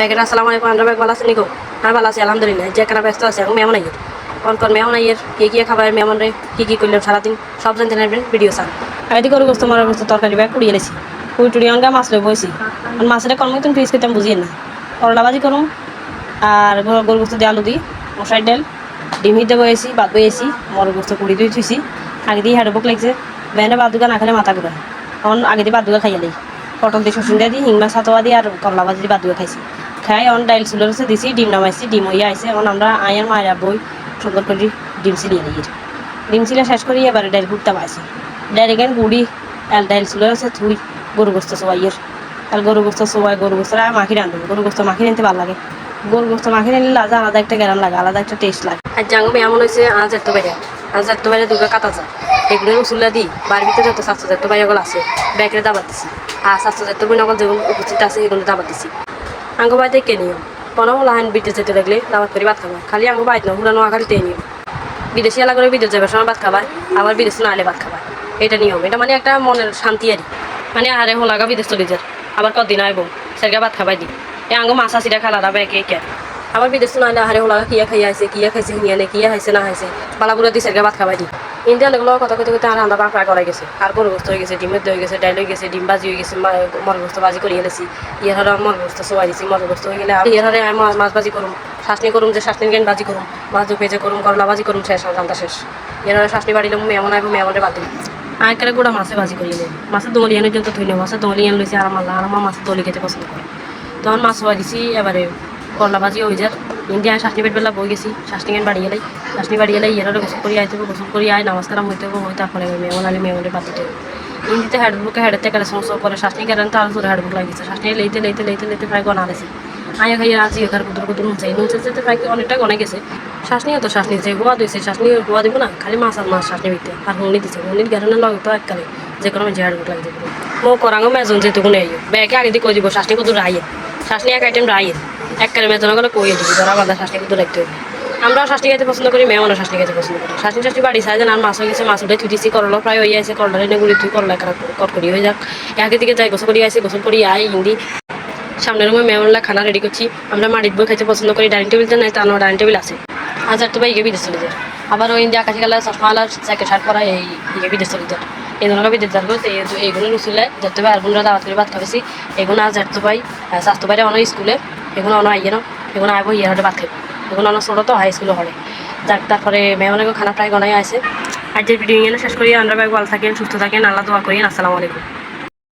ব্যাগের আসসালামু আলাইকুম আমরা ব্যাগ ভালো আছে নিকো আর ভালো আছি, আলহামদুলিল্লাহ। যে কেনা ব্যস্ত আছে, এখন মেমন আইয়ের। কোন মেমন আইয়ের, কি কি খাবার মেমন রে, কি কি করলাম সারাদিন, সব জানতে নেবেন ভিডিও সান আইদি করে গোস্ত, মারার গোস্ত, তরকারি ব্যাগ কুড়িয়ে এনেছি। কুড়ি টুড়ি অনগা মাছ বইছি আর মাছের কর্ম তুমি ফিস করতাম বুঝিয়ে না। করলা ভাজি করুম, আর গরু গোস্ত দিয়ে আলু দিই মশাই ডাল, ডিম হিতে বয়েছি বাদ বয়েছি মরু গোস্ত কুড়ি দিয়ে থুইছি। আগে দিয়ে হাড়ে বুক লাগছে বেনে বাদুগা না খেলে মাথা ঘুরা তখন আগে দিয়ে বাদ বাদুগা খাইয়ে দিই পটল দিয়ে শসুন দিয়ে দিই, হিংমা সাতোয়া দিয়ে আর করলা ভাজি দিয়ে বাদুগা খাইছি। খাই, অন ডাইল চুলোর হচ্ছে দিছি, ডিম নামাইছি, ডিম হইয়া আইসে এখন আমরা আয়ের মায়ের বই সুন্দর করে ডিম সিলিয়ে দিই ডিম সিলে শেষ করি এবারে ডাইল গুড়টা পাইছি ডাইল এখানে গুড়ি এল ডাইল চুলোর হচ্ছে থুই গরু গোস্ত সোয়াইয়ের আর গরু গোস্ত সবাই গরু গোস্ত আর মাখি রান্ধবো গরু গোস্ত মাখি রানতে ভালো লাগে। গরু গোস্ত মাখি রানলে আলাদা আলাদা একটা গ্যারাম লাগে, আলাদা একটা টেস্ট লাগে। আর জাঙ্গম এমন হয়েছে আজ এত বাইরে আজ এত বাইরে দুটো কাটা যায়। এগুলো উসুল্লা দিই বাড়ির ভিতরে যত স্বাস্থ্য যত বাইরে আছে। ব্যাগরে দাবার দিছি। আর স্বাস্থ্য বই নকল যেগুলো উপস্থিত আছে এগুলো দাবার দিছি। আঙ্গ বাড়িতে কে নিও কোনো লাহান বিদেশ যেতে লাগলে দাবাত করে, ভাত খাবা। খালি আঙ্গ বাড়িতে না হুড়ানো আগাড়িতে নিও বিদেশি এলাকা করে বিদেশ যাবার সময় ভাত খাবার আবার বিদেশ না আলে ভাত খাবার এটা নিয়ম। এটা মানে একটা মনের শান্তি আর মানে আরে হোলাগা বিদেশ চলে যার। আবার কদিন আইব? সেরগা ভাত খাবাই দি। এ আঙ্গ মাছ আসিরা খালারা ব্যাগে কে আবার বিদেশ না আলে আরে হোলাগা কিয়া খাই আইছে, কিয়া খাইছে হিয়া নে, কিয়া খাইছে না খাইছে বালাগুলো দি সেরগা ভাত খাবাই দি। ইন্ডিয়ান এগুলো কথা কইতে কইতে আর আমরা বাপ করাই গেছে। আর গরু গোস্ত হয়ে গেছে ডিমের হয়ে গেছে ডাইল হয়ে গেছে, ডিম ভাজি হয়ে গেছে গোস্ত ভাজি করে এনেছি ইয়ের হরে মর গোস্ত সোয়াই দিছি মর গোস্ত হয়ে গেলে ইয়ের হরে আমি মাছ ভাজি করুম শাসনি করুম যে শাসনি গেন বাজি করুম মাছ পেঁচে করুম করলা বাজি করুম শেষ রান্না শেষ। এর হরে শাসনি বাড়িলে মেমন আইব মেমনে বাদ দিই আর কেন গোড়া মাছে বাজি করি নেই মাছের দলি এনে যত থইলে মাছের দলি এনে লইছে আর আমার আর আমার মাছের দলি খেতে পছন্দ করে তখন মাছ দিছি এবারে করলা ভাজি হয়ে যার ইন্ডিয়া শাসনি পেট বেলা বই গেছি। শাসনি গান বাড়ি গেলাই? শাসনি বাড়ি গেলে ইয়ের গোসল করি আইতে গোসল করি আয় নামাজ কালাম হইতে হবে হই তারপরে মেমন আলি মেমনে বাদ দিতে হবে ইন্দিতে হেড বুকে হেডের থেকে সমস্যা করে শাসনি কেন তার জোরে হেড বুক লাগিয়েছে শাসনি লইতে লইতে লইতে লইতে প্রায় গনা আলেছি আয়া খাইয়া আজি এখানে কুদুর কুদুর নুনছে নুনছে যেতে প্রায় অনেকটা গনে গেছে। শাসনি তো শাসনি যে গোয়া দিয়েছে শাসনি গোয়া দিব না, খালি মাছ আর মাছ শাসনি বিতে আর হুনি দিছে। হুনির গ্যারনের লগে তো এককালে। যে কোনো মানুষ হেড বুক লাগি দেবে মো করাঙ্গ মেজন যেটুকু নেই ব্যাগে আগে দিয়ে কই দিব শাসনি কুদুর রাইয়ে শাসনি এক আইটেম রাইয়ে এককালে মেজন গেলে কইয়ে দিবি, ধরা বাঁধা শাসনি কুদুর রাখতে হবে আমরাও শাসনি খেতে পছন্দ করি, মেয়েও শাসনি খেতে পছন্দ করি। শাসনি শাসনি বাড়ি সাইজেন আর মাছ গেছে, মাছ উঠে থুইছি করল প্রায় হয়ে আছে করলা এনে গুড়ি তুই করলা কারা কটকরি হয়ে যাক। একে দিকে যাই, গোসল করি আসি গোসল করি আই হিন্দি সামনের রুমে মেমনলা খানা রেডি করছি। আমরা মাটির বই খাইতে পছন্দ করি, ডাইনিং টেবিল নাই, তা ডাইনিং টেবিল আছে। হাজার তো ভাই বিদেশ চলে যায়। আবার ওই ইন্ডিয়া আকাশি কালার, চশমাওয়ালা, জ্যাকেট, শার্ট পরা এই ইয়ে বিদেশ চলে যায়। এই ধরনের বিদেশ যার করতে এইগুলো রুসুলে যেতে পাই আর বোনরা দাওয়াত করে ভাত খাবেছি এগুলো আর যেতে পাই স্বাস্থ্য বাইরে অনেক স্কুলে এগুলো অন আইয়ে না এগুলো আইব ইয়ে হলে ভাত এখন ছোটো তো হাই স্কুলে হলে। যাক, তারপরে মেহমানের খানা প্রায় গনাই আছে। আজকের ভিডিও এখানে শেষ করি। আমরা ভাই ভালো থাকেন, সুস্থ থাকেন। আল্লাহ দোয়া করেন। আসসালামু আলাইকুম।